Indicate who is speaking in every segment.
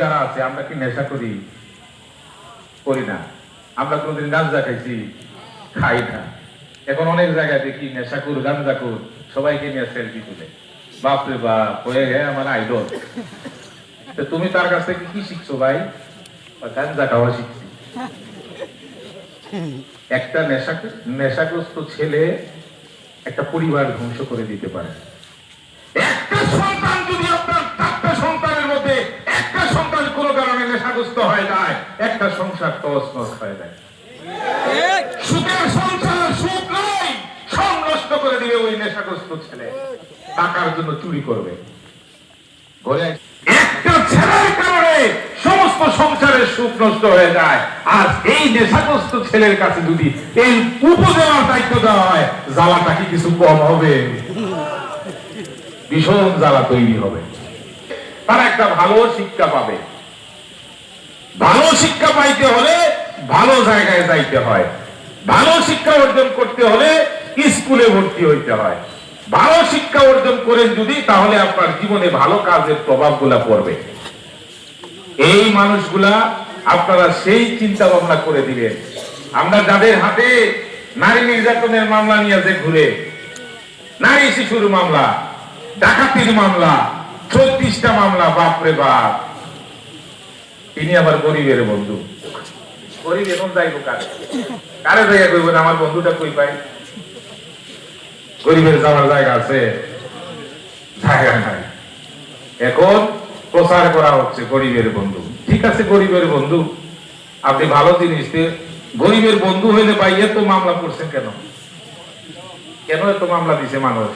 Speaker 1: যারা আছে, আমরা কি নেশা করি? করি না। আমরা কোনোদিন গাঞ্জা খাইছি খাই না। এখন অনেক জায়গায় দেখি নেশা কর গাঞ্জা কর সবাইকে নিয়ে সেলফি তুলে। বাপরে বাপ হয়ে গে আমার আইডল তো তুমি তার কাছ থেকে কি শিখছো ভাই? গাঞ্জা খাওয়া শিখছি। একটা নেশা নেশাগ্রস্ত ছেলে একটা পরিবার ধ্বংস করে দিতে পারে। একটা সমস্ত সংসারের সুখ নষ্ট হয়ে যায় আর এই নেশাগ্রস্ত ছেলের কাছে যদি এই উপজেলার দায়িত্ব দেওয়া হয় জ্বালাটা কি কিছু কম হবে ভীষণ জ্বালা তৈরি হবে তারা একটা ভালো শিক্ষা পাবে। ভালো শিক্ষা পাইতে হলে ভালো জায়গায় যাইতে হয়। ভালো শিক্ষা অর্জন করতে হলে স্কুলে ভর্তি হইতে হয়। ভালো শিক্ষা অর্জন করেন যদি, তাহলে আপনার জীবনে ভালো কাজের প্রভাবগুলা পড়বে। এই মানুষগুলা আপনারা সেই চিন্তা ভাবনা করে দিলেন। আমরা যাদের হাতে নারী নির্যাতনের মামলা নিয়ে যে ঘুরে, নারী শিশুর মামলা, ডাকাতির মামলা, চৌত্রিশটা মামলা, বাপরে বাপ। তিনি আবার গরিবের বন্ধু। গরিব এখন যাইব কারে? কারে জায়গা করবেন আমার বন্ধুটা কই পাই? গরিবের যাওয়ার জায়গা আছে, জায়গা নাই। এখন প্রচার করা হচ্ছে গরিবের বন্ধু। ঠিক আছে, গরিবের বন্ধু। আপনি ভালো জিনিস গরিবের বন্ধু হইলে ভাই, এত মামলা করছেন কেন? কেন এত মামলা দিছে মানুষ?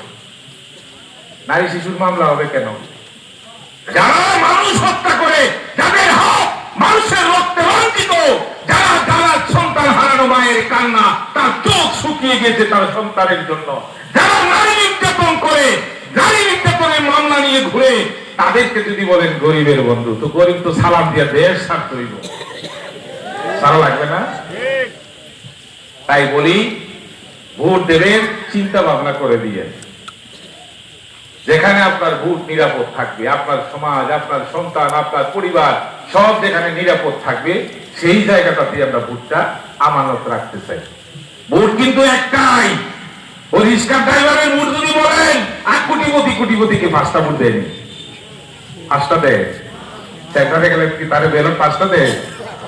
Speaker 1: নারী শিশুর মামলা হবে কেন? চোখ গেছে তার সন্তানের জন্য। যারা নারী নির্যাতন করে, নারী নির্যাতনের মামলা নিয়ে ঘুরে, তাদেরকে যদি বলেন গরিবের বন্ধু, তো গরিব তো সালাম দিয়ে দেশ ছাড়তে হইব সারা লাগবে না? তাই বলি, ভোট দেবেন চিন্তা ভাবনা করে দিয়ে। যেখানে আপনার ভোট নিরাপদ থাকবে, আপনার সমাজ, আপনার সন্তান, আপনার পরিবার, সব যেখানে নিরাপদ থাকবে, সেই জায়গাটাতে আমরা ভোটটা আমানত রাখতে চাই। ভোট কিন্তু একটাই। ওই রিক্সা ড্রাইভারের যদি বলেন কোটিপতি কোটিপতিকে পাঁচটা ভোট দেয়নি? পাঁচটা দেয়। গেলে তারে পাঁচটা দেয়?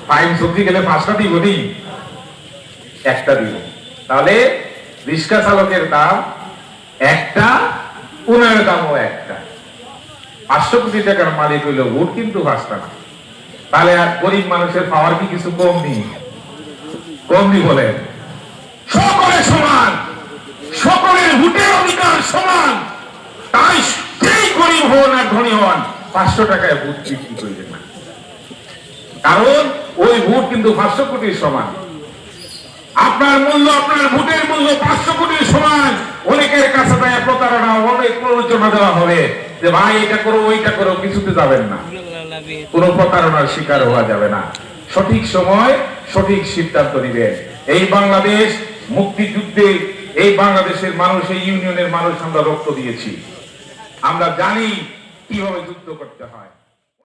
Speaker 1: পাইন সবজি গেলে পাঁচটা দিব নি? একটা দিব। তাহলে রিক্সা চালকের দাম একটা উনার দামও একটা। পাঁচশো কোটি টাকার মালিক হইল ভোট কিন্তু পাঁচটা না। তাহলে আর গরিব মানুষের পাওয়ার কি কিছু কম নেই কম নেই বলেন। সমান, সকলের ভোটের অধিকার সমান। তাই যেই গরিব হন আর ধনী হন, পাঁচশো টাকায় ভোট বিক্রি করবেন না। কারণ ওই ভোট কিন্তু পাঁচশো কোটির সমান। আপনার মূল্য, আপনার ভোটের মূল্য পাঁচশো কোটির সমান। অনেকের কাছে তাই প্রতারণা, অনেক প্ররোচনা দেওয়া হবে যে, ভাই, এটা করো, ওইটা করো, কিছুতে যাবেন না। কোন প্রতারণার শিকার হওয়া যাবে না। সঠিক সময় সঠিক সিদ্ধান্ত নিবেন। এই বাংলাদেশ মুক্তিযুদ্ধে এই বাংলাদেশের মানুষ, এই ইউনিয়নের মানুষ আমরা রক্ত দিয়েছি। আমরা জানি কীভাবে যুদ্ধ করতে হয়।